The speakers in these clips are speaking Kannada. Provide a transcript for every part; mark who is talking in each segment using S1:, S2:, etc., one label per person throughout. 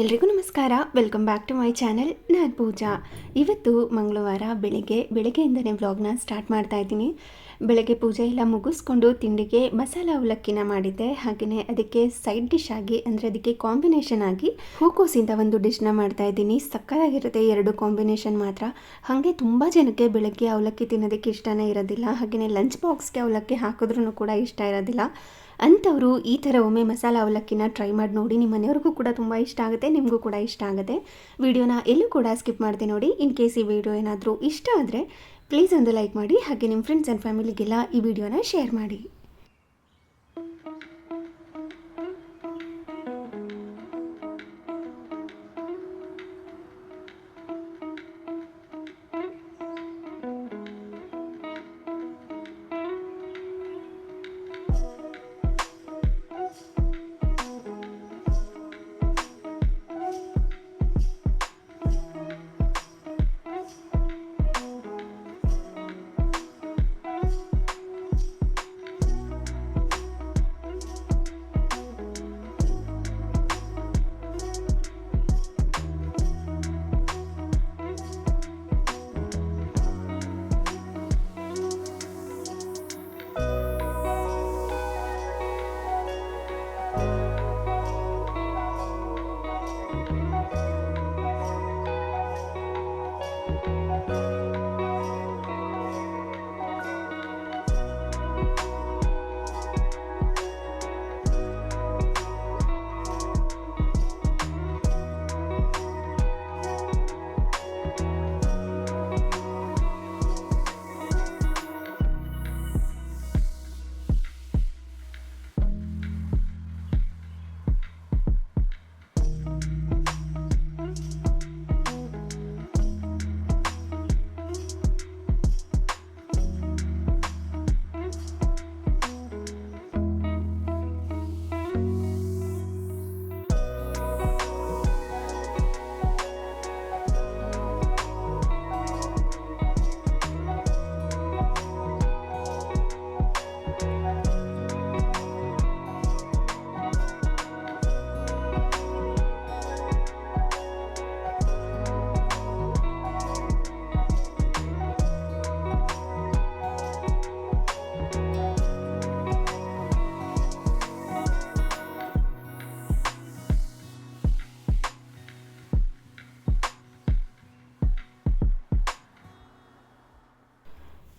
S1: ಎಲ್ರಿಗೂ ನಮಸ್ಕಾರ. Welcome back to my channel ನಾನು ಪೂಜಾ ಇವತ್ತು ಮಂಗಳವಾರ ಬೆಳಿಗ್ಗೆ, ಬೆಳಗ್ಗೆಯಿಂದನೇ ವ್ಲಾಗ್ನ ಸ್ಟಾರ್ಟ್ ಮಾಡ್ತಾ ಇದ್ದೀನಿ. ಬೆಳಗ್ಗೆ ಪೂಜೆ ಎಲ್ಲ ಮುಗಿಸ್ಕೊಂಡು ತಿಂಡಿಗೆ ಮಸಾಲ ಅವಲಕ್ಕಿನ ಮಾಡಿದ್ದೆ. ಹಾಗೆಯೇ ಅದಕ್ಕೆ ಸೈಡ್ ಡಿಶ್ ಆಗಿ, ಅಂದರೆ ಅದಕ್ಕೆ ಕಾಂಬಿನೇಷನ್ ಆಗಿ ಹೂಕೋಸಿಂದ ಒಂದು ಡಿಶ್ನ ಮಾಡ್ತಾ ಇದ್ದೀನಿ. ಸಕ್ಕತ್ತಾಗಿರುತ್ತೆ ಎರಡು ಕಾಂಬಿನೇಷನ್ ಮಾತ್ರ. ಹಾಗೆ ತುಂಬ ಜನಕ್ಕೆ ಬೆಳಗ್ಗೆ ಅವಲಕ್ಕಿ ತಿನ್ನೋದಕ್ಕೆ ಇಷ್ಟನೇ ಇರೋದಿಲ್ಲ. ಹಾಗೆಯೇ ಲಂಚ್ ಬಾಕ್ಸ್ಗೆ ಅವಲಕ್ಕಿ ಹಾಕಿದ್ರೂ ಕೂಡ ಇಷ್ಟ ಇರೋದಿಲ್ಲ. ಅಂಥವರು ಈ ಥರ ಒಮ್ಮೆ ಮಸಾಲ ಅವಲಕ್ಕಿನ ಟ್ರೈ ಮಾಡಿ ನೋಡಿ ನಿಮ್ಮ ಮನೆಯವ್ರಿಗೂ ಕೂಡ ತುಂಬ ಇಷ್ಟ ಆಗುತ್ತೆ, ನಿಮಗೂ ಕೂಡ ಇಷ್ಟ ಆಗುತ್ತೆ. ವಿಡಿಯೋನ ಎಲ್ಲೂ ಕೂಡ ಸ್ಕಿಪ್ ಮಾಡಿದೆ ನೋಡಿ. ಇನ್ ಕೇಸ್ ಈ ವಿಡಿಯೋ ಏನಾದರೂ ಇಷ್ಟ ಆದರೆ ಪ್ಲೀಸ್ ಒಂದು ಲೈಕ್ ಮಾಡಿ, ಹಾಗೆ ನಿಮ್ಮ ಫ್ರೆಂಡ್ಸ್ ಆ್ಯಂಡ್ ಫ್ಯಾಮಿಲಿಗೆಲ್ಲ ಈ ವಿಡಿಯೋನ ಶೇರ್ ಮಾಡಿ.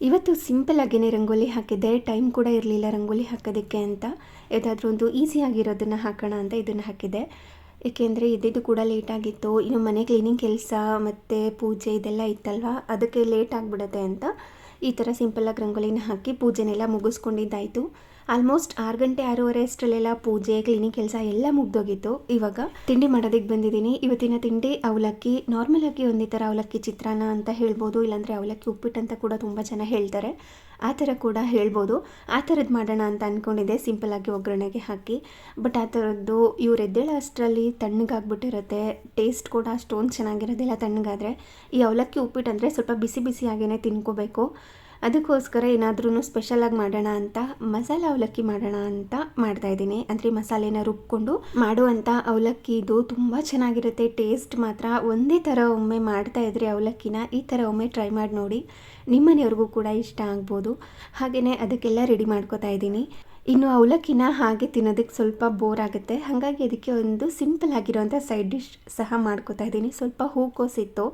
S1: ಇವತ್ತು ಸಿಂಪಲ್ ಆಗೇನೆ ರಂಗೋಲಿ ಹಾಕಿದ್ದೆ, ಟೈಮ್ ಕೂಡ ಇರಲಿಲ್ಲ ರಂಗೋಲಿ ಹಾಕೋದಕ್ಕೆ ಅಂತ. ಯಾವುದಾದ್ರೂ ಒಂದು ಈಸಿ ಆಗಿರೋದನ್ನು ಹಾಕೋಣ ಅಂತ ಇದನ್ನು ಹಾಕಿದ್ದೆ. ಏಕೆಂದರೆ ಇದ್ದಿದ್ದು ಕೂಡ ಲೇಟ್ ಆಗಿತ್ತು. ಇನ್ನು ಮನೆ ಕ್ಲೀನಿಂಗ್ ಕೆಲಸ ಮತ್ತು ಪೂಜೆ ಇದೆಲ್ಲ ಇತ್ತಲ್ವ? ಅದಕ್ಕೆ ಲೇಟ್ ಆಗಿಬಿಡುತ್ತೆ ಅಂತ ಈ ಥರ ಸಿಂಪಲ್ಲಾಗಿ ರಂಗೋಲಿನ ಹಾಕಿ ಪೂಜೆನೆಲ್ಲ ಮುಗಿಸ್ಕೊಂಡಿದ್ದಾಯಿತು. ಆಲ್ಮೋಸ್ಟ್ ಆರು ಗಂಟೆ, ಆರೂವರೆ ಅಷ್ಟರಲ್ಲೆಲ್ಲ ಪೂಜೆ ಕ್ಲೀನಿಂಗ್ ಕೆಲಸ ಎಲ್ಲ ಮುಗ್ದೋಗಿತ್ತು. ಇವಾಗ ತಿಂಡಿ ಮಾಡೋದಕ್ಕೆ ಬಂದಿದ್ದೀನಿ. ಇವತ್ತಿನ ತಿಂಡಿ ಅವಲಕ್ಕಿ ನಾರ್ಮಲ್ ಆಗಿ ಒಂದೇ ಥರ ಅವಲಕ್ಕಿ ಚಿತ್ರಾನ್ನ ಅಂತ ಹೇಳ್ಬೋದು, ಇಲ್ಲಾಂದರೆ ಅವಲಕ್ಕಿ ಉಪ್ಪಿಟ್ಟು ಅಂತ ಕೂಡ ತುಂಬ ಜನ ಹೇಳ್ತಾರೆ. ಆ ಥರ ಕೂಡ ಹೇಳ್ಬೋದು. ಆ ಥರದ್ದು ಮಾಡೋಣ ಅಂತ ಅಂದ್ಕೊಂಡಿದ್ದೆ ಸಿಂಪಲಾಗಿ ಒಗ್ಗರಣೆಗೆ ಹಾಕಿ. ಬಟ್ ಆ ಥರದ್ದು ಇವ್ರು ಎದ್ದೇಳೋ ಅಷ್ಟರಲ್ಲಿ ತಣ್ಣಗಾಗ್ಬಿಟ್ಟಿರುತ್ತೆ ಟೇಸ್ಟ್ ಕೂಡ ಅಷ್ಟೊಂದು ಚೆನ್ನಾಗಿರೋದಿಲ್ಲ ತಣ್ಣಗಾದರೆ. ಈ ಅವಲಕ್ಕಿ ಉಪ್ಪಿಟ್ಟು ಅಂದರೆ ಸ್ವಲ್ಪ ಬಿಸಿ ಬಿಸಿಯಾಗೇ ತಿನ್ಕೋಬೇಕು. ಅದಕ್ಕೋಸ್ಕರ ಏನಾದ್ರೂ ಸ್ಪೆಷಲಾಗಿ ಮಾಡೋಣ ಅಂತ, ಮಸಾಲ ಅವಲಕ್ಕಿ ಮಾಡೋಣ ಅಂತ ಮಾಡ್ತಾ ಇದ್ದೀನಿ. ಅಂದರೆ ಮಸಾಲೆನ ರುಬ್ಕೊಂಡು ಮಾಡುವಂಥ ಅವಲಕ್ಕಿ ಇದು ತುಂಬ ಚೆನ್ನಾಗಿರುತ್ತೆ. ಟೇಸ್ಟ್ ಮಾತ್ರ ಒಂದೇ ಥರ ಒಮ್ಮೆ ಮಾಡ್ತಾ ಇದ್ರೆ ಅವಲಕ್ಕಿನ ಈ ಥರ ಒಮ್ಮೆ ಟ್ರೈ ಮಾಡಿ ನೋಡಿ ನಿಮ್ಮನೆಯವ್ರಿಗೂ ಕೂಡ ಇಷ್ಟ ಆಗ್ಬೋದು. ಹಾಗೆಯೇ ಅದಕ್ಕೆಲ್ಲ ರೆಡಿ ಮಾಡ್ಕೋತಾ ಇದ್ದೀನಿ. ಇನ್ನು ಅವಲಕ್ಕಿನ ಹಾಗೆ ತಿನ್ನೋದಕ್ಕೆ ಸ್ವಲ್ಪ ಬೋರ್ ಆಗುತ್ತೆ. ಹಾಗಾಗಿ ಅದಕ್ಕೆ ಒಂದು ಸಿಂಪಲ್ ಆಗಿರೋಂಥ ಸೈಡ್ ಡಿಶ್ ಸಹ ಮಾಡ್ಕೋತಾ ಇದ್ದೀನಿ. ಸ್ವಲ್ಪ ಹೂಕೋಸಿತ್ತು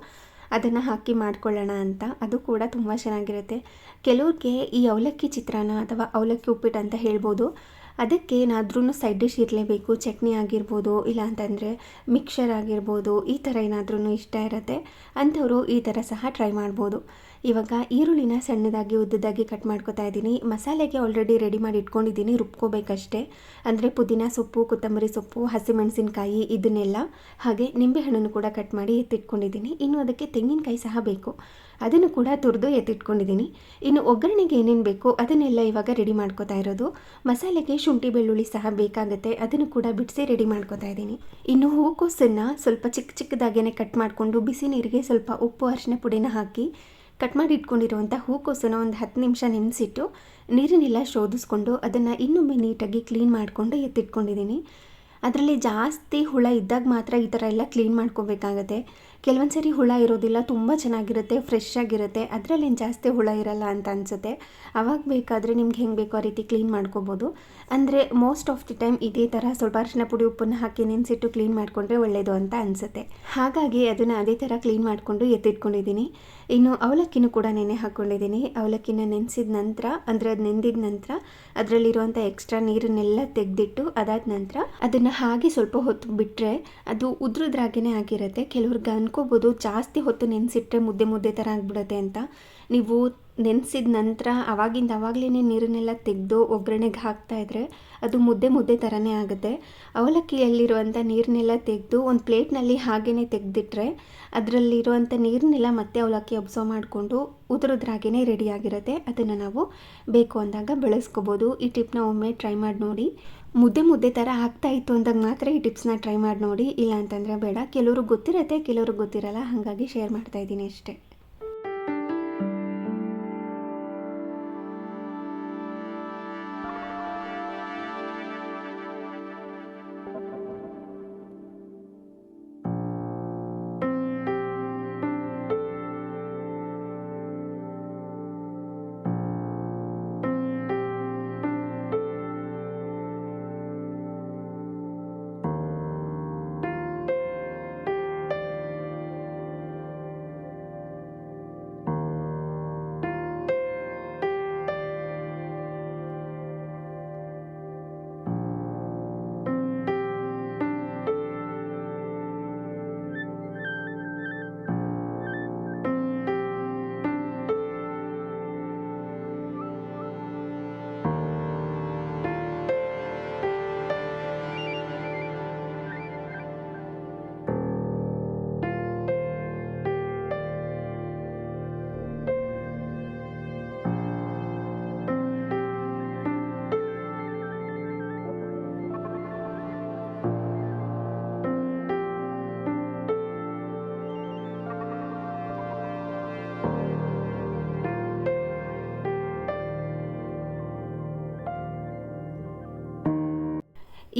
S1: ಅದನ್ನು ಹಾಕಿ ಮಾಡ್ಕೊಳ್ಳೋಣ ಅಂತ. ಅದು ಕೂಡ ತುಂಬ ಚೆನ್ನಾಗಿರುತ್ತೆ. ಕೆಲವ್ರಿಗೆ ಈ ಅವಲಕ್ಕಿ ಚಿತ್ರಾನ್ನ ಅಥವಾ ಅವಲಕ್ಕಿ ಉಪ್ಪಿಟ್ಟು ಅಂತ ಹೇಳ್ಬೋದು. ಅದಕ್ಕೆ ಏನಾದ್ರೂ ಸೈಡ್ ಡಿಶ್ ಇರಲೇಬೇಕು. ಚಟ್ನಿ ಆಗಿರ್ಬೋದು, ಇಲ್ಲ ಅಂತಂದರೆ ಮಿಕ್ಸರ್ ಆಗಿರ್ಬೋದು, ಈ ಥರ ಏನಾದ್ರೂ ಇಷ್ಟ ಇರುತ್ತೆ. ಅಂಥವರು ಈ ಥರ ಸಹ ಟ್ರೈ ಮಾಡ್ಬೋದು. ಇವಾಗ ಈರುಳ್ಳಿನ ಸಣ್ಣದಾಗಿ, ಉದ್ದದಾಗಿ ಕಟ್ ಮಾಡ್ಕೊತಾ ಇದ್ದೀನಿ. ಮಸಾಲೆಗೆ ಆಲ್ರೆಡಿ ರೆಡಿ ಮಾಡಿ ಇಟ್ಕೊಂಡಿದ್ದೀನಿ, ರುಬ್ಕೋಬೇಕಷ್ಟೇ. ಅಂದರೆ ಪುದೀನ ಸೊಪ್ಪು, ಕೊತ್ತಂಬರಿ ಸೊಪ್ಪು, ಹಸಿಮೆಣಸಿನಕಾಯಿ ಇದನ್ನೆಲ್ಲ ಹಾಗೆ ನಿಂಬೆಹಣ್ಣನ್ನು ಕೂಡ ಕಟ್ ಮಾಡಿ ಎತ್ತಿಟ್ಕೊಂಡಿದ್ದೀನಿ. ಇನ್ನು ಅದಕ್ಕೆ ತೆಂಗಿನಕಾಯಿ ಸಹ ಬೇಕು. ಅದನ್ನು ಕೂಡ ತುರಿದು ಎತ್ತಿಟ್ಕೊಂಡಿದ್ದೀನಿ. ಇನ್ನು ಒಗ್ಗರಣೆಗೆ ಏನೇನು ಬೇಕು ಅದನ್ನೆಲ್ಲ ಇವಾಗ ರೆಡಿ ಮಾಡ್ಕೋತಾ ಇರೋದು. ಮಸಾಲೆಗೆ ಶುಂಠಿ, ಬೆಳ್ಳುಳ್ಳಿ ಸಹ ಬೇಕಾಗುತ್ತೆ. ಅದನ್ನು ಕೂಡ ಬಿಡಿಸಿ ರೆಡಿ ಮಾಡ್ಕೋತಾ ಇದ್ದೀನಿ. ಇನ್ನು ಹೂಕೋಸನ್ನು ಸ್ವಲ್ಪ ಚಿಕ್ಕ ಚಿಕ್ಕದಾಗೇ ಕಟ್ ಮಾಡಿಕೊಂಡು ಬಿಸಿ ನೀರಿಗೆ ಸ್ವಲ್ಪ ಉಪ್ಪು, ಅರಿಶಿನ ಪುಡಿನ ಹಾಕಿ ಕಟ್ ಮಾಡಿ ಇಟ್ಕೊಂಡಿರುವಂಥ ಹೂಕೋಸನ್ನ ಒಂದು ಹತ್ತು ನಿಮಿಷ ನೆನೆಸಿಟ್ಟು ನೀರನ್ನೆಲ್ಲ ಶೋಧಿಸ್ಕೊಂಡು ಅದನ್ನು ಇನ್ನೊಮ್ಮೆ ನೀಟಾಗಿ ಕ್ಲೀನ್ ಮಾಡಿಕೊಂಡು ಎತ್ತಿಟ್ಕೊಂಡಿದ್ದೀನಿ. ಅದರಲ್ಲಿ ಜಾಸ್ತಿ ಹುಳ ಇದ್ದಾಗ ಮಾತ್ರ ಈ ಥರ ಎಲ್ಲ ಕ್ಲೀನ್ ಮಾಡ್ಕೋಬೇಕಾಗತ್ತೆ. ಕೆಲವೊಂದು ಸರಿ ಹುಳ ಇರೋದಿಲ್ಲ, ತುಂಬ ಚೆನ್ನಾಗಿರುತ್ತೆ ಫ್ರೆಶ್ ಆಗಿರುತ್ತೆ ಅದರಲ್ಲಿ ಏನು ಜಾಸ್ತಿ ಹುಳ ಇರಲ್ಲ ಅಂತ ಅನಿಸುತ್ತೆ. ಅವಾಗ ಬೇಕಾದರೆ ನಿಮ್ಗೆ ಹೆಂಗೆ ಬೇಕೋ ಆ ರೀತಿ ಕ್ಲೀನ್ ಮಾಡ್ಕೋಬೋದು. ಅಂದರೆ ಮೋಸ್ಟ್ ಆಫ್ ದಿ ಟೈಮ್ ಇದೇ ಥರ ಸ್ವಲ್ಪ ಅರಿಶಿನ ಪುಡಿ, ಉಪ್ಪನ್ನು ಹಾಕಿ ನೆನೆಸಿಟ್ಟು ಕ್ಲೀನ್ ಮಾಡಿಕೊಂಡ್ರೆ ಒಳ್ಳೆಯದು ಅಂತ ಅನಿಸುತ್ತೆ. ಹಾಗಾಗಿ ಅದನ್ನು ಅದೇ ಥರ ಕ್ಲೀನ್ ಮಾಡಿಕೊಂಡು ಎತ್ತಿಟ್ಕೊಂಡಿದ್ದೀನಿ. ಇನ್ನು ಅವಲಕ್ಕಿನೂ ಕೂಡ ನೆನೆ ಹಾಕ್ಕೊಂಡಿದ್ದೀನಿ ಅವಲಕ್ಕಿನ ನೆನೆಸಿದ ನಂತರ, ಅಂದರೆ ಅದು ನೆಂದಿದ ನಂತರ ಅದರಲ್ಲಿರುವಂಥ ಎಕ್ಸ್ಟ್ರಾ ನೀರನ್ನೆಲ್ಲ ತೆಗೆದಿಟ್ಟು ಅದಾದ ನಂತರ ಅದನ್ನು ಹಾಗೆ ಸ್ವಲ್ಪ ಹೊತ್ತು ಬಿಟ್ಟರೆ ಅದು ಉದ್ರದ್ರಾಗೇ ಆಗಿರುತ್ತೆ. ಕೆಲವ್ರಿಗೆ ಅನ್ಕೋಬೋದು ಜಾಸ್ತಿ ಹೊತ್ತು ನೆನೆಸಿಟ್ರೆ ಮುದ್ದೆ ಮುದ್ದೆ ಥರ ಆಗಿಬಿಡುತ್ತೆ ಅಂತ. ನೀವು ನೆನೆಸಿದ ನಂತರ ಅವಾಗಿಂದ ಅವಾಗಲೇ ನೀರನ್ನೆಲ್ಲ ತೆಗೆದು ಒಗ್ಗರಣೆಗೆ ಹಾಕ್ತಾ ಇದ್ರೆ ಅದು ಮುದ್ದೆ ಮುದ್ದೆ ಥರನೇ ಆಗುತ್ತೆ. ಅವಲಕ್ಕಿಯಲ್ಲಿರುವಂಥ ನೀರನ್ನೆಲ್ಲ ತೆಗೆದು ಒಂದು ಪ್ಲೇಟ್ನಲ್ಲಿ ಹಾಗೇ ತೆಗೆದಿಟ್ರೆ ಅದರಲ್ಲಿರುವಂಥ ನೀರನ್ನೆಲ್ಲ ಮತ್ತೆ ಅವಲಕ್ಕಿ ಅಬ್ಸರ್ವ್ ಮಾಡಿಕೊಂಡು ಉದುರದ್ರಾಗೇ ರೆಡಿಯಾಗಿರುತ್ತೆ ಅದನ್ನು ನಾವು ಬೇಕು ಅಂದಾಗ ಬೆಳೆಸ್ಕೋಬೋದು. ಈ ಟಿಪ್ನ ಒಮ್ಮೆ ಟ್ರೈ ಮಾಡಿ ನೋಡಿ. ಮುದ್ದೆ ಮುದ್ದೆ ಥರ ಆಗ್ತಾ ಇತ್ತು ಅಂದಾಗ ಮಾತ್ರ ಈ ಟಿಪ್ಸ್ನ ಟ್ರೈ ಮಾಡಿ ನೋಡಿ. ಇಲ್ಲ ಅಂತಂದರೆ ಬೇಡ. ಕೆಲವ್ರಿಗೆ ಗೊತ್ತಿರತ್ತೆ ಕೆಲವ್ರಿಗೆ ಗೊತ್ತಿರಲ್ಲ. ಹಾಗಾಗಿ ಶೇರ್ ಮಾಡ್ತಾ ಇದ್ದೀನಿ ಅಷ್ಟೇ.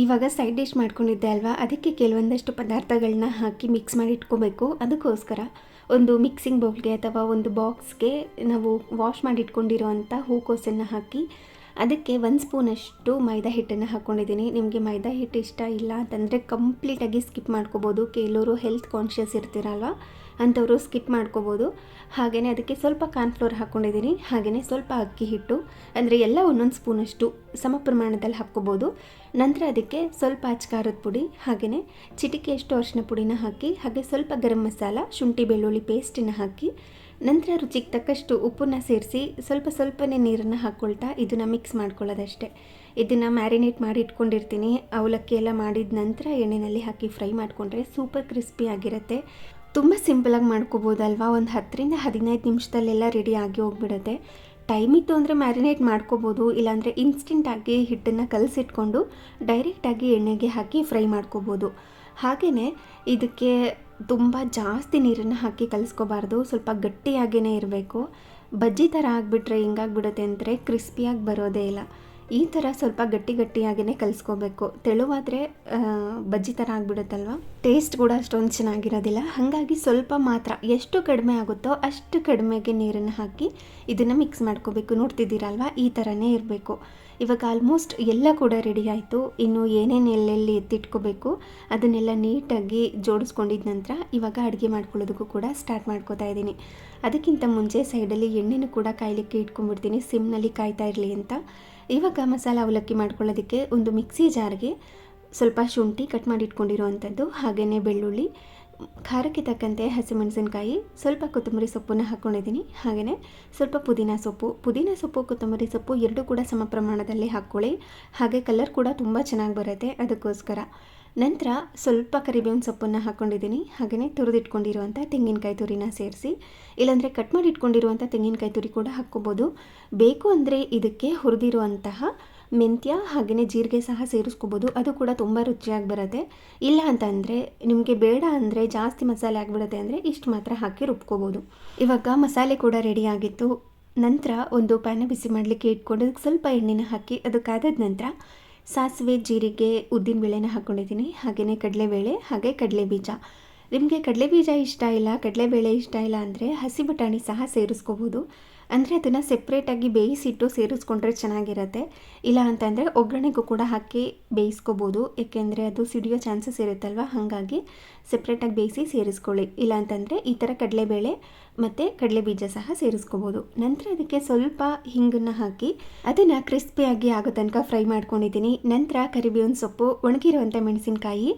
S1: ಇವಾಗ ಸೈಡ್ ಡಿಶ್ ಮಾಡ್ಕೊಂಡಿದ್ದೆ ಅಲ್ವಾ? ಅದಕ್ಕೆ ಕೆಲವೊಂದಷ್ಟು ಪದಾರ್ಥಗಳನ್ನ ಹಾಕಿ ಮಿಕ್ಸ್ ಮಾಡಿ ಇಟ್ಕೋಬೇಕು. ಅದಕ್ಕೋಸ್ಕರ ಒಂದು ಮಿಕ್ಸಿಂಗ್ ಬೌಲ್ಗೆ ಅಥವಾ ಒಂದು ಬಾಕ್ಸ್ಗೆ ನಾವು ವಾಶ್ ಮಾಡಿ ಇಟ್ಕೊಂಡಿರೋವಂಥ ಹೂಕೋಸನ್ನು ಹಾಕಿ ಅದಕ್ಕೆ ಒಂದು ಸ್ಪೂನಷ್ಟು ಮೈದಾ ಹಿಟ್ಟನ್ನು ಹಾಕ್ಕೊಂಡಿದ್ದೀನಿ ನಿಮಗೆ ಮೈದಾ ಹಿಟ್ಟು ಇಷ್ಟ ಇಲ್ಲ ಅಂತಂದರೆ ಕಂಪ್ಲೀಟಾಗಿ ಸ್ಕಿಪ್ ಮಾಡ್ಕೋಬೋದು. ಕೆಲವರು ಹೆಲ್ತ್ ಕಾನ್ಷಿಯಸ್ ಇರ್ತೀರಲ್ವ? ಅಂಥವರು ಸ್ಕಿಪ್ ಮಾಡ್ಕೋಬೋದು. ಹಾಗೆಯೇ ಅದಕ್ಕೆ ಸ್ವಲ್ಪ ಕಾರ್ನ್ಫ್ಲೋರ್ ಹಾಕ್ಕೊಂಡಿದ್ದೀನಿ ಹಾಗೆಯೇ ಸ್ವಲ್ಪ ಅಕ್ಕಿ ಹಿಟ್ಟು. ಅಂದರೆ ಎಲ್ಲ ಒಂದೊಂದು ಸ್ಪೂನಷ್ಟು ಸಮ ಪ್ರಮಾಣದಲ್ಲಿ ಹಾಕ್ಕೋಬೋದು. ನಂತರ ಅದಕ್ಕೆ ಸ್ವಲ್ಪ ಅಚ್ಕಾರದ ಪುಡಿ ಹಾಗೆಯೇ ಚಿಟಿಕೆಯಷ್ಟು ಅರಿಶಿನ ಪುಡಿನ ಹಾಕಿ, ಹಾಗೆ ಸ್ವಲ್ಪ ಗರಂ ಮಸಾಲ, ಶುಂಠಿ, ಬೆಳ್ಳುಳ್ಳಿ ಪೇಸ್ಟನ್ನು ಹಾಕಿ, ನಂತರ ರುಚಿಗೆ ತಕ್ಕಷ್ಟು ಉಪ್ಪನ್ನು ಸೇರಿಸಿ ಸ್ವಲ್ಪ ಸ್ವಲ್ಪನೇ ನೀರನ್ನು ಹಾಕ್ಕೊಳ್ತಾ ಇದನ್ನು ಮಿಕ್ಸ್ ಮಾಡ್ಕೊಳ್ಳೋದಷ್ಟೇ. ಇದನ್ನು ಮ್ಯಾರಿನೇಟ್ ಮಾಡಿ ಇಟ್ಕೊಂಡಿರ್ತೀನಿ. ಅವಲಕ್ಕಿ ಎಲ್ಲ ಮಾಡಿದ ನಂತರ ಎಣ್ಣೆಯಲ್ಲಿ ಹಾಕಿ ಫ್ರೈ ಮಾಡಿಕೊಂಡ್ರೆ ಸೂಪರ್ ಕ್ರಿಸ್ಪಿ ಆಗಿರುತ್ತೆ. ತುಂಬ ಸಿಂಪಲಾಗಿ ಮಾಡ್ಕೋಬೋದಲ್ವಾ? ಒಂದು ಹತ್ತರಿಂದ ಹದಿನೈದು ನಿಮಿಷದಲ್ಲೆಲ್ಲ ರೆಡಿ ಆಗಿ ಹೋಗ್ಬಿಡುತ್ತೆ. ಟೈಮ್ ಇತ್ತು ಅಂದರೆ ಮ್ಯಾರಿನೇಟ್ ಮಾಡ್ಕೋಬೋದು, ಇಲ್ಲಾಂದರೆ ಇನ್ಸ್ಟೆಂಟಾಗಿ ಹಿಟ್ಟನ್ನು ಕಲಸಿಟ್ಕೊಂಡು ಡೈರೆಕ್ಟಾಗಿ ಎಣ್ಣೆಗೆ ಹಾಕಿ ಫ್ರೈ ಮಾಡ್ಕೋಬೋದು. ಹಾಗೆಯೇ ಇದಕ್ಕೆ ತುಂಬ ಜಾಸ್ತಿ ನೀರನ್ನು ಹಾಕಿ ಕಲಿಸ್ಕೋಬಾರ್ದು, ಸ್ವಲ್ಪ ಗಟ್ಟಿಯಾಗೇ ಇರಬೇಕು. ಬಜ್ಜಿ ಥರ ಆಗಿಬಿಟ್ರೆ ಹಿಂಗಾಗ್ಬಿಡುತ್ತೆ ಅಂದರೆ ಕ್ರಿಸ್ಪಿಯಾಗಿ ಬರೋದೇ ಇಲ್ಲ. ಈ ಥರ ಸ್ವಲ್ಪ ಗಟ್ಟಿ ಗಟ್ಟಿಯಾಗೇ ಕಲಿಸ್ಕೋಬೇಕು. ತೆಳುವಾದರೆ ಬಜ್ಜಿ ಥರ ಆಗಿಬಿಡುತ್ತಲ್ವ? ಟೇಸ್ಟ್ ಕೂಡ ಅಷ್ಟೊಂದು ಚೆನ್ನಾಗಿರೋದಿಲ್ಲ. ಹಾಗಾಗಿ ಸ್ವಲ್ಪ ಮಾತ್ರ, ಎಷ್ಟು ಕಡಿಮೆ ಆಗುತ್ತೋ ಅಷ್ಟು ಕಡಿಮೆಗೆ ನೀರನ್ನು ಹಾಕಿ ಇದನ್ನು ಮಿಕ್ಸ್ ಮಾಡ್ಕೋಬೇಕು. ನೋಡ್ತಿದ್ದೀರಲ್ವ? ಈ ಥರನೇ ಇರಬೇಕು. ಇವಾಗ ಆಲ್ಮೋಸ್ಟ್ ಎಲ್ಲ ಕೂಡ ರೆಡಿ ಆಯಿತು. ಇನ್ನು ಏನೇನು ಎಲ್ಲೆಲ್ಲಿ ಎತ್ತಿಟ್ಕೋಬೇಕು, ಅದನ್ನೆಲ್ಲ ನೀಟಾಗಿ ಜೋಡಿಸ್ಕೊಂಡಿದ ನಂತರ ಇವಾಗ ಅಡುಗೆ ಮಾಡ್ಕೊಳ್ಳೋದಕ್ಕೂ ಕೂಡ ಸ್ಟಾರ್ಟ್ ಮಾಡ್ಕೋತಾ ಇದ್ದೀನಿ. ಅದಕ್ಕಿಂತ ಮುಂಚೆ ಸೈಡಲ್ಲಿ ಎಣ್ಣೆನೂ ಕೂಡ ಕಾಯಲಿಕ್ಕೆ ಇಟ್ಕೊಂಡ್ಬಿಡ್ತೀನಿ. ಸಿಮ್ನಲ್ಲಿ ಕಾಯ್ತಾ ಇರಲಿ ಅಂತ. ಇವಾಗ ಮಸಾಲ ಅವಲಕ್ಕಿ ಮಾಡ್ಕೊಳ್ಳೋದಕ್ಕೆ ಒಂದು ಮಿಕ್ಸಿ ಜಾರ್ಗೆ ಸ್ವಲ್ಪ ಶುಂಠಿ ಕಟ್ ಮಾಡಿ ಇಟ್ಕೊಂಡಿರುವಂಥದ್ದು, ಹಾಗೆಯೇ ಬೆಳ್ಳುಳ್ಳಿ, ಖಾರಕ್ಕೆ ತಕ್ಕಂತೆ ಹಸಿಮೆಣಸಿನ್ಕಾಯಿ, ಸ್ವಲ್ಪ ಕೊತ್ತಂಬರಿ ಸೊಪ್ಪನ್ನು ಹಾಕ್ಕೊಂಡಿದ್ದೀನಿ. ಹಾಗೆಯೇ ಸ್ವಲ್ಪ ಪುದೀನ ಸೊಪ್ಪು ಪುದೀನ ಸೊಪ್ಪು, ಕೊತ್ತಂಬರಿ ಸೊಪ್ಪು ಎರಡೂ ಕೂಡ ಸಮ ಪ್ರಮಾಣದಲ್ಲಿ ಹಾಕ್ಕೊಳ್ಳಿ. ಹಾಗೆ ಕಲರ್ ಕೂಡ ತುಂಬ ಚೆನ್ನಾಗಿ ಬರುತ್ತೆ ಅದಕ್ಕೋಸ್ಕರ. ನಂತರ ಸ್ವಲ್ಪ ಕರಿಬೇವಿನ ಸೊಪ್ಪನ್ನು ಹಾಕ್ಕೊಂಡಿದ್ದೀನಿ ಹಾಗೆಯೇ ತುರಿದಿಟ್ಕೊಂಡಿರುವಂಥ ತೆಂಗಿನಕಾಯಿ ತುರಿನ ಸೇರಿಸಿ. ಇಲ್ಲಾಂದರೆ ಕಟ್ ಮಾಡಿ ಇಟ್ಕೊಂಡಿರುವಂಥ ತೆಂಗಿನಕಾಯಿ ತುರಿ ಕೂಡ ಹಾಕ್ಕೋಬೋದು. ಬೇಕು ಅಂದರೆ ಇದಕ್ಕೆ ಹುರಿದಿರುವಂತಹ ಮೆಂತ್ಯ ಹಾಗೆಯೇ ಜೀರಿಗೆ ಸಹ ಸೇರಿಸ್ಕೋಬೋದು. ಅದು ಕೂಡ ತುಂಬ ರುಚಿಯಾಗಿ ಬರುತ್ತೆ. ಇಲ್ಲ ಅಂತಂದರೆ ನಿಮಗೆ ಬೇಡ ಅಂದರೆ ಜಾಸ್ತಿ ಮಸಾಲೆ ಆಗಿಬಿಡುತ್ತೆ ಅಂದರೆ ಇಷ್ಟು ಮಾತ್ರ ಹಾಕಿ ರುಬ್ಕೋಬೋದು. ಇವಾಗ ಮಸಾಲೆ ಕೂಡ ರೆಡಿ ಆಗಿತ್ತು. ನಂತರ ಒಂದು ಪ್ಯಾನ ಬಿಸಿ ಮಾಡಲಿಕ್ಕೆ ಇಟ್ಕೊಂಡು ಸ್ವಲ್ಪ ಎಣ್ಣೆನ ಹಾಕಿ, ಅದು ಕಾದಾದ ನಂತರ ಸಾಸಿವೆ ಜೀರಿಗೆ ಉದ್ದಿನ ಬೇಳೆನ ಹಾಕ್ಕೊಂಡಿದ್ದೀನಿ ಹಾಗೆಯೇ ಕಡಲೆಬೇಳೆ, ಹಾಗೆ ಕಡಲೆ ಬೀಜ ನಿಮಗೆ ಕಡಲೆ ಬೀಜ ಇಷ್ಟ ಇಲ್ಲ, ಕಡಲೆಬೇಳೆ ಇಷ್ಟ ಇಲ್ಲ ಅಂದರೆ ಹಸಿ ಬಟಾಣಿ ಸಹ ಸೇರಿಸ್ಕೋಬೋದು. ಅಂದರೆ ಅದನ್ನು ಸೆಪ್ರೇಟಾಗಿ ಬೇಯಿಸಿಟ್ಟು ಸೇರಿಸ್ಕೊಂಡ್ರೆ ಚೆನ್ನಾಗಿರುತ್ತೆ. ಇಲ್ಲ ಅಂತಂದರೆ ಒಗ್ಗರಣೆಗೂ ಕೂಡ ಹಾಕಿ ಬೇಯಿಸ್ಕೋಬೋದು. ಏಕೆಂದರೆ ಅದು ಸಿಡಿಯೋ ಚಾನ್ಸಸ್ ಇರುತ್ತಲ್ವ? ಹಾಗಾಗಿ ಸೆಪ್ರೇಟಾಗಿ ಬೇಯಿಸಿ ಸೇರಿಸ್ಕೊಳ್ಳಿ. ಇಲ್ಲ ಅಂತಂದರೆ ಈ ಥರ ಕಡಲೆಬೇಳೆ ಮತ್ತು ಕಡಲೆ ಬೀಜ ಸಹ ಸೇರಿಸ್ಕೋಬೋದು. ನಂತರ ಅದಕ್ಕೆ ಸ್ವಲ್ಪ ಹಿಂಗನ್ನು ಹಾಕಿ ಅದನ್ನು ಕ್ರಿಸ್ಪಿಯಾಗಿ ಆಗೋ ತನಕ ಫ್ರೈ ಮಾಡ್ಕೊಂಡಿದ್ದೀನಿ. ನಂತರ ಕರಿಬೇವಿನ ಸೊಪ್ಪು ಒಣಗಿರುವಂಥ ಮೆಣಸಿನ್ಕಾಯಿ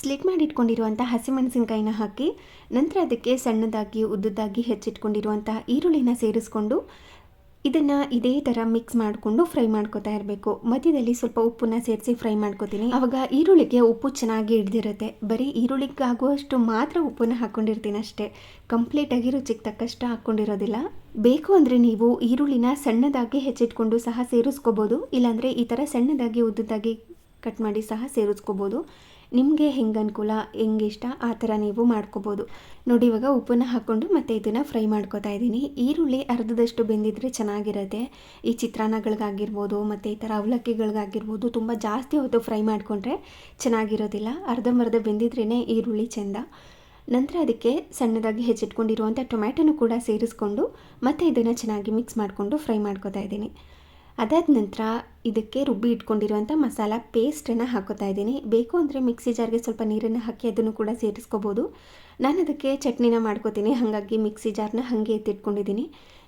S1: ಸ್ಲಿಟ್ ಮಾಡಿ ಇಟ್ಕೊಂಡಿರುವಂಥ ಹಸಿಮೆಣಸಿನ್ಕಾಯಿನ ಹಾಕಿ, ನಂತರ ಅದಕ್ಕೆ ಸಣ್ಣದಾಗಿ, ಉದ್ದದಾಗಿ ಹೆಚ್ಚಿಟ್ಕೊಂಡಿರುವಂಥ ಈರುಳ್ಳಿನ ಸೇರಿಸ್ಕೊಂಡು ಇದನ್ನು ಇದೇ ಥರ ಮಿಕ್ಸ್ ಮಾಡಿಕೊಂಡು ಫ್ರೈ ಮಾಡ್ಕೋತಾ ಇರಬೇಕು. ಮಧ್ಯದಲ್ಲಿ ಸ್ವಲ್ಪ ಉಪ್ಪನ್ನ ಸೇರಿಸಿ ಫ್ರೈ ಮಾಡ್ಕೋತೀನಿ. ಆವಾಗ ಈರುಳ್ಳಿಗೆ ಉಪ್ಪು ಚೆನ್ನಾಗಿ ಹಿಡ್ದಿರುತ್ತೆ. ಬರೀ ಈರುಳ್ಳಿಗೆ ಆಗುವಷ್ಟು ಮಾತ್ರ ಉಪ್ಪನ್ನ ಹಾಕ್ಕೊಂಡಿರ್ತೀನಿ ಅಷ್ಟೇ. ಕಂಪ್ಲೀಟಾಗಿ ರುಚಿಗೆ ತಕ್ಕಷ್ಟು ಹಾಕ್ಕೊಂಡಿರೋದಿಲ್ಲ ಬೇಕು ಅಂದರೆ ನೀವು ಈರುಳ್ಳಿನ ಸಣ್ಣದಾಗಿ ಹೆಚ್ಚಿಟ್ಕೊಂಡು ಸಹ ಸೇರಿಸ್ಕೋಬೋದು. ಇಲ್ಲಾಂದರೆ ಈ ಥರ ಸಣ್ಣದಾಗಿ, ಉದ್ದದಾಗಿ ಕಟ್ ಮಾಡಿ ಸಹ ಸೇರಿಸ್ಕೋಬೋದು. ನಿಮಗೆ ಹೆಂಗೆ ಅನುಕೂಲ, ಹೆಂಗೆ ಇಷ್ಟ, ಆ ಥರ ನೀವು ಮಾಡ್ಕೋಬೋದು. ನೋಡಿ, ಇವಾಗ ಉಪ್ಪನ್ನು ಹಾಕ್ಕೊಂಡು ಮತ್ತೆ ಇದನ್ನು ಫ್ರೈ ಮಾಡ್ಕೋತಾ ಇದ್ದೀನಿ. ಈರುಳ್ಳಿ ಅರ್ಧದಷ್ಟು ಬೆಂದಿದ್ರೆ ಚೆನ್ನಾಗಿರುತ್ತೆ. ಈ ಚಿತ್ರಾನ್ನಗಳಿಗಾಗಿರ್ಬೋದು, ಮತ್ತು ಈ ಥರ ಅವಲಕ್ಕಿಗಳಿಗಾಗಿರ್ಬೋದು, ತುಂಬ ಜಾಸ್ತಿ ಹೊತ್ತು ಫ್ರೈ ಮಾಡಿಕೊಂಡ್ರೆ ಚೆನ್ನಾಗಿರೋದಿಲ್ಲ. ಅರ್ಧಂಬರ್ಧ ಬೆಂದಿದ್ರೇ ಈರುಳ್ಳಿ ಚೆಂದ. ನಂತರ ಅದಕ್ಕೆ ಸಣ್ಣದಾಗಿ ಹೆಚ್ಚಿಟ್ಕೊಂಡಿರುವಂಥ ಟೊಮ್ಯಾಟೊನು ಕೂಡ ಸೇರಿಸ್ಕೊಂಡು ಮತ್ತು ಇದನ್ನು ಚೆನ್ನಾಗಿ ಮಿಕ್ಸ್ ಮಾಡಿಕೊಂಡು ಫ್ರೈ ಮಾಡ್ಕೋತಾ ಇದ್ದೀನಿ. ಅದಾದ ನಂತರ ಇದಕ್ಕೆ ರುಬ್ಬಿ ಇಟ್ಕೊಂಡಿರುವಂಥ ಮಸಾಲ ಪೇಸ್ಟನ್ನು ಹಾಕೋತಾ ಇದ್ದೀನಿ. ಬೇಕು ಅಂದರೆ ಮಿಕ್ಸಿ ಜಾರ್ಗೆ ಸ್ವಲ್ಪ ನೀರನ್ನು ಹಾಕಿ ಅದನ್ನು ಕೂಡ ಸೇರಿಸ್ಕೋಬೋದು. ನಾನು ಅದಕ್ಕೆ ಚಟ್ನಿನ ಮಾಡ್ಕೋತೀನಿ. ಹಾಗಾಗಿ ಮಿಕ್ಸಿ ಜಾರ್ನ ಹಾಗೆ ಎತ್ತಿಟ್ಕೊಂಡಿದ್ದೀನಿ.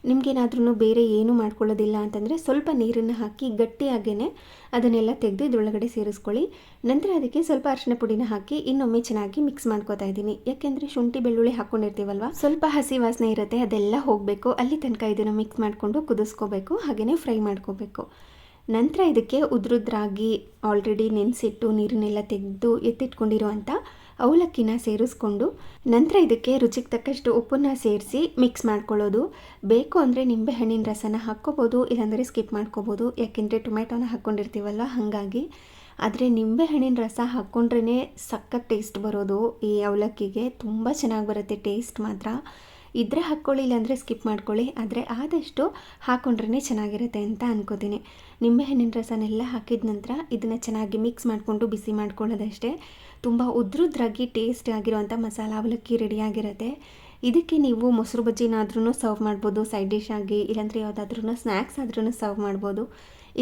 S1: ನಿಮಗೇನಾದ್ರೂ ಬೇರೆ ಏನು ಮಾಡ್ಕೊಳ್ಳೋದಿಲ್ಲ ಅಂತಂದರೆ ಸ್ವಲ್ಪ ನೀರನ್ನು ಹಾಕಿ ಗಟ್ಟಿಯಾಗೇ ಅದನ್ನೆಲ್ಲ ತೆಗೆದು ಇದರೊಳಗಡೆ ಸೇರಿಸ್ಕೊಳ್ಳಿ. ನಂತರ ಅದಕ್ಕೆ ಸ್ವಲ್ಪ ಅರಿಶಿನ ಪುಡಿನ ಹಾಕಿ ಇನ್ನೊಮ್ಮೆ ಚೆನ್ನಾಗಿ ಮಿಕ್ಸ್ ಮಾಡ್ಕೋತಾ ಇದ್ದೀನಿ. ಯಾಕೆಂದರೆ ಶುಂಠಿ, ಬೆಳ್ಳುಳ್ಳಿ ಹಾಕ್ಕೊಂಡಿರ್ತೀವಲ್ವ ಸ್ವಲ್ಪ ಹಸಿ ವಾಸನೆ ಇರುತ್ತೆ, ಅದೆಲ್ಲ ಹೋಗಬೇಕು. ಅಲ್ಲಿ ತನಕ ಇದನ್ನು ಮಿಕ್ಸ್ ಮಾಡಿಕೊಂಡು ಕುದಿಸ್ಕೋಬೇಕು. ಹಾಗೆಯೇ ಫ್ರೈ ಮಾಡ್ಕೋಬೇಕು. ನಂತರ ಇದಕ್ಕೆ ಉದ್ರುದ್ರಾಗಿ ಆಲ್ರೆಡಿ ನೆನೆಸಿಟ್ಟು ನೀರನ್ನೆಲ್ಲ ತೆಗೆದು ಎತ್ತಿಟ್ಕೊಂಡಿರುವಂಥ ಅವಲಕ್ಕಿನ ಸೇರಿಸ್ಕೊಂಡು ನಂತರ ಇದಕ್ಕೆ ರುಚಿಗೆ ತಕ್ಕಷ್ಟು ಉಪ್ಪನ್ನು ಸೇರಿಸಿ ಮಿಕ್ಸ್ ಮಾಡ್ಕೊಳ್ಳೋದು. ಬೇಕು ಅಂದರೆ ನಿಂಬೆ ಹಣ್ಣಿನ ರಸನ ಹಾಕ್ಕೋಬೋದು, ಇಲ್ಲಾಂದರೆ ಸ್ಕಿಪ್ ಮಾಡ್ಕೋಬೋದು. ಯಾಕೆಂದರೆ ಟೊಮೆಟೊನ ಹಾಕ್ಕೊಂಡಿರ್ತೀವಲ್ಲ, ಹಾಗಾಗಿ. ಆದರೆ ನಿಂಬೆ ಹಣ್ಣಿನ ರಸ ಹಾಕ್ಕೊಂಡ್ರೇ ಸಖತ್ ಟೇಸ್ಟ್ ಬರೋದು ಈ ಅವಲಕ್ಕಿಗೆ. ತುಂಬ ಚೆನ್ನಾಗಿ ಬರುತ್ತೆ ಟೇಸ್ಟ್ ಮಾತ್ರ. ಇದ್ದರೆ ಹಾಕ್ಕೊಳ್ಳಿ, ಇಲ್ಲಾಂದರೆ ಸ್ಕಿಪ್ ಮಾಡ್ಕೊಳ್ಳಿ. ಆದರೆ ಆದಷ್ಟು ಹಾಕ್ಕೊಂಡ್ರೇ ಚೆನ್ನಾಗಿರುತ್ತೆ ಅಂತ ಅನ್ಕೋತೀನಿ. ನಿಂಬೆಹಣ್ಣಿನ ರಸನೆಲ್ಲ ಹಾಕಿದ ನಂತರ ಇದನ್ನು ಚೆನ್ನಾಗಿ ಮಿಕ್ಸ್ ಮಾಡಿಕೊಂಡು ಬಿಸಿ ಮಾಡ್ಕೊಳ್ಳೋದಷ್ಟೇ. ತುಂಬ ಉದ್ರುದ್ರಾಗಿ ಟೇಸ್ಟ್ ಆಗಿರುವಂಥ ಮಸಾಲ ಅವಲಕ್ಕಿ ರೆಡಿಯಾಗಿರುತ್ತೆ ಇದಕ್ಕೆ ನೀವು ಮೊಸರು ಬಜ್ಜಿನಾದ್ರೂ ಸರ್ವ್ ಮಾಡ್ಬೋದು ಸೈಡ್ ಡಿಶ್ ಆಗಿ, ಇಲ್ಲಾಂದರೆ ಯಾವುದಾದ್ರೂ ಸ್ನ್ಯಾಕ್ಸ್ ಆದ್ರೂ ಸರ್ವ್ ಮಾಡ್ಬೋದು.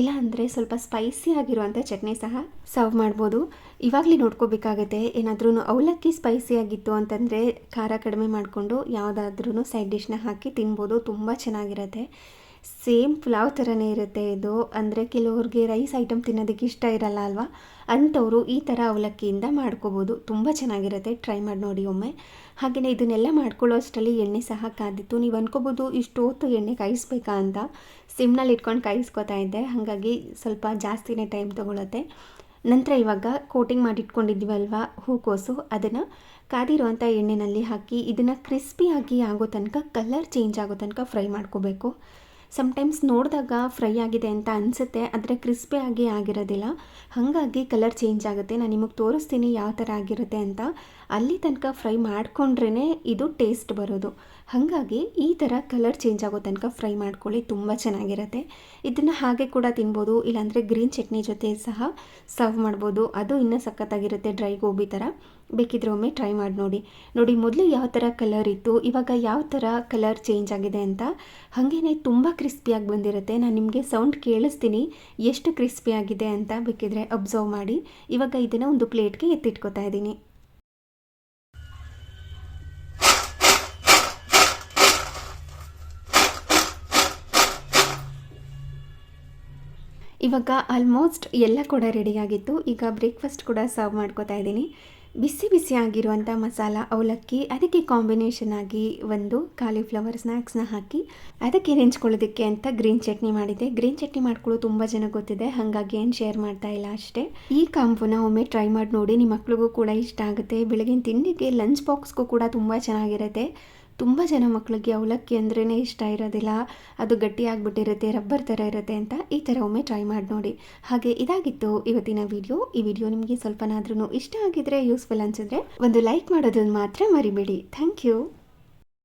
S1: ಇಲ್ಲ ಅಂದರೆ ಸ್ವಲ್ಪ ಸ್ಪೈಸಿ ಆಗಿರುವಂಥ ಚಟ್ನಿ ಸಹ ಸರ್ವ್ ಮಾಡ್ಬೋದು. ಇವಾಗಲೇ ನೋಡ್ಕೋಬೇಕಾಗತ್ತೆ. ಏನಾದ್ರೂ ಅವಲಕ್ಕಿ ಸ್ಪೈಸಿ ಆಗಿತ್ತು ಅಂತಂದರೆ ಖಾರ ಕಡಿಮೆ ಮಾಡಿಕೊಂಡು ಯಾವುದಾದ್ರೂ ಸೈಡ್ ಡಿಶ್ನ ಹಾಕಿ ತಿನ್ಬೋದು. ತುಂಬ ಚೆನ್ನಾಗಿರುತ್ತೆ. ಸೇಮ್ ಪುಲಾವ್ ಥರನೇ ಇರುತ್ತೆ ಇದು. ಅಂದರೆ ಕೆಲವ್ರಿಗೆ ರೈಸ್ ಐಟಮ್ ತಿನ್ನೋದಕ್ಕೆ ಇಷ್ಟ ಇರಲ್ಲ ಅಲ್ವಾ? ಅಂಥವರು ಈ ಥರ ಅವಲಕ್ಕಿಯಿಂದ ಮಾಡ್ಕೋಬೋದು. ತುಂಬ ಚೆನ್ನಾಗಿರುತ್ತೆ. ಟ್ರೈ ಮಾಡಿ ನೋಡಿ ಒಮ್ಮೆ. ಹಾಗೆಯೇ ಇದನ್ನೆಲ್ಲ ಮಾಡ್ಕೊಳ್ಳೋ ಅಷ್ಟರಲ್ಲಿ ಎಣ್ಣೆ ಸಹ ಕಾದಿತ್ತು. ನೀವು ಅನ್ಕೋಬೋದು ಇಷ್ಟು ಹೊತ್ತು ಎಣ್ಣೆ ಕಾಯಿಸ್ಬೇಕಾ ಅಂತ. ಸಿಮ್ನಲ್ಲಿ ಇಟ್ಕೊಂಡು ಕಾಯಿಸ್ಕೊತಾ ಇದ್ದೆ. ಹಾಗಾಗಿ ಸ್ವಲ್ಪ ಜಾಸ್ತಿನೇ ಟೈಮ್ ತೊಗೊಳುತ್ತೆ. ನಂತರ ಇವಾಗ ಕೋಟಿಂಗ್ ಮಾಡಿಟ್ಕೊಂಡಿದ್ದೀವಲ್ವ? ಹೂಕೋಸು, ಅದನ್ನು ಕಾದಿರುವಂಥ ಎಣ್ಣೆಯಲ್ಲಿ ಹಾಕಿ, ಇದನ್ನು ಕ್ರಿಸ್ಪಿಯಾಗಿ ಆಗೋ ತನಕ ಕಲರ್ ಚೇಂಜ್ ಆಗೋ ತನಕ ಫ್ರೈ ಮಾಡ್ಕೋಬೇಕು. ಸಮ್ಟೈಮ್ಸ್ ನೋಡಿದಾಗ ಫ್ರೈ ಆಗಿದೆ ಅಂತ ಅನಿಸುತ್ತೆ, ಆದರೆ ಕ್ರಿಸ್ಪಿಯಾಗಿ ಆಗಿರೋದಿಲ್ಲ. ಹಾಗಾಗಿ ಕಲರ್ ಚೇಂಜ್ ಆಗುತ್ತೆ. ನಾನು ನಿಮಗೆ ತೋರಿಸ್ತೀನಿ ಯಾವ ಥರ ಆಗಿರುತ್ತೆ ಅಂತ. ಅಲ್ಲಿ ತನಕ ಫ್ರೈ ಮಾಡಿಕೊಂಡ್ರೇ ಇದು ಟೇಸ್ಟ್ ಬರೋದು. ಹಾಗಾಗಿ ಈ ಥರ ಕಲರ್ ಚೇಂಜ್ ಆಗೋ ತನಕ ಫ್ರೈ ಮಾಡ್ಕೊಳ್ಳಿ, ತುಂಬ ಚೆನ್ನಾಗಿರುತ್ತೆ. ಇದನ್ನು ಹಾಗೆ ಕೂಡ ತಿನ್ಬೋದು, ಇಲ್ಲಾಂದರೆ ಗ್ರೀನ್ ಚಟ್ನಿ ಜೊತೆ ಸಹ ಸರ್ವ್ ಮಾಡ್ಬೋದು. ಅದು ಇನ್ನೂ ಸಖತ್ತಾಗಿರುತ್ತೆ ಡ್ರೈ ಗೋಬಿ ಥರ ಬೇಕಿದ್ರೆ ಒಮ್ಮೆ ಟ್ರೈ ಮಾಡಿ ನೋಡಿ. ನೋಡಿ, ಮೊದಲು ಯಾವ ಥರ ಕಲರ್ ಇತ್ತು, ಇವಾಗ ಯಾವ ಥರ ಕಲರ್ ಚೇಂಜ್ ಆಗಿದೆ ಅಂತ ಹಾಗೇ ತುಂಬ ಕ್ರಿಸ್ಪಿಯಾಗಿ ಬಂದಿರುತ್ತೆ. ನಾನು ನಿಮಗೆ ಸೌಂಡ್ ಕೇಳಿಸ್ತೀನಿ, ಎಷ್ಟು ಕ್ರಿಸ್ಪಿಯಾಗಿದೆ ಅಂತ ಬೇಕಿದ್ರೆ ಅಬ್ಸರ್ವ್ ಮಾಡಿ. ಇವಾಗ ಇದನ್ನು ಒಂದು ಪ್ಲೇಟ್ಗೆ ಎತ್ತಿಟ್ಕೋತಾ ಇದ್ದೀನಿ. ಇವಾಗ ಆಲ್ಮೋಸ್ಟ್ ಎಲ್ಲ ಕೂಡ ರೆಡಿಯಾಗಿತ್ತು ಈಗ ಬ್ರೇಕ್ಫಾಸ್ಟ್ ಕೂಡ ಸರ್ವ್ ಮಾಡ್ಕೋತಾ ಇದ್ದೀನಿ. ಬಿಸಿ ಬಿಸಿ ಆಗಿರುವಂಥ ಮಸಾಲ, ಅವಲಕ್ಕಿ, ಅದಕ್ಕೆ ಕಾಂಬಿನೇಷನ್ ಆಗಿ ಒಂದು ಕಾಲಿಫ್ಲವರ್ ಸ್ನ್ಯಾಕ್ಸ್ನ ಹಾಕಿ ಅದಕ್ಕೆ ನೆಂಚ್ಕೊಳ್ಳೋದಕ್ಕೆ ಅಂತ ಗ್ರೀನ್ ಚಟ್ನಿ ಮಾಡಿದೆ ಗ್ರೀನ್ ಚಟ್ನಿ ಮಾಡ್ಕೊಳ್ಳೋದು ತುಂಬ ಜನ ಗೊತ್ತಿದೆ, ಹಾಗಾಗಿ ಏನು ಶೇರ್ ಮಾಡ್ತಾ ಇಲ್ಲ ಅಷ್ಟೇ. ಈ ಕಾಂಬೋನ ಒಮ್ಮೆ ಟ್ರೈ ಮಾಡಿ ನೋಡಿ, ನಿಮ್ಮ ಮಕ್ಳಿಗೂ ಕೂಡ ಇಷ್ಟ ಆಗುತ್ತೆ. ಬೆಳಗಿನ ತಿಂಡಿಗೆ ಲಂಚ್ ಬಾಕ್ಸ್ಗೂ ಕೂಡ ತುಂಬ ಚೆನ್ನಾಗಿರುತ್ತೆ. ತುಂಬ ಜನ ಮಕ್ಕಳಿಗೆ ಅವಲಕ್ಕಿ ಅಂದ್ರೇ ಇಷ್ಟ ಇರೋದಿಲ್ಲ. ಅದು ಗಟ್ಟಿಯಾಗಿಬಿಟ್ಟಿರುತ್ತೆ, ರಬ್ಬರ್ ಥರ ಇರುತ್ತೆ ಅಂತ ಈ ಥರ ಒಮ್ಮೆ ಟ್ರೈ ಮಾಡಿ ನೋಡಿ. ಹಾಗೆ ಇದಾಗಿತ್ತು ಇವತ್ತಿನ ವಿಡಿಯೋ ಈ ವಿಡಿಯೋ ನಿಮಗೆ ಸ್ವಲ್ಪನಾದ್ರೂ ಇಷ್ಟ ಆಗಿದ್ರೆ ಯೂಸ್ಫುಲ್ ಅನಿಸಿದ್ರೆ ಒಂದು ಲೈಕ್ ಮಾಡೋದನ್ನು ಮಾತ್ರ ಮರಿಬೇಡಿ. Thank you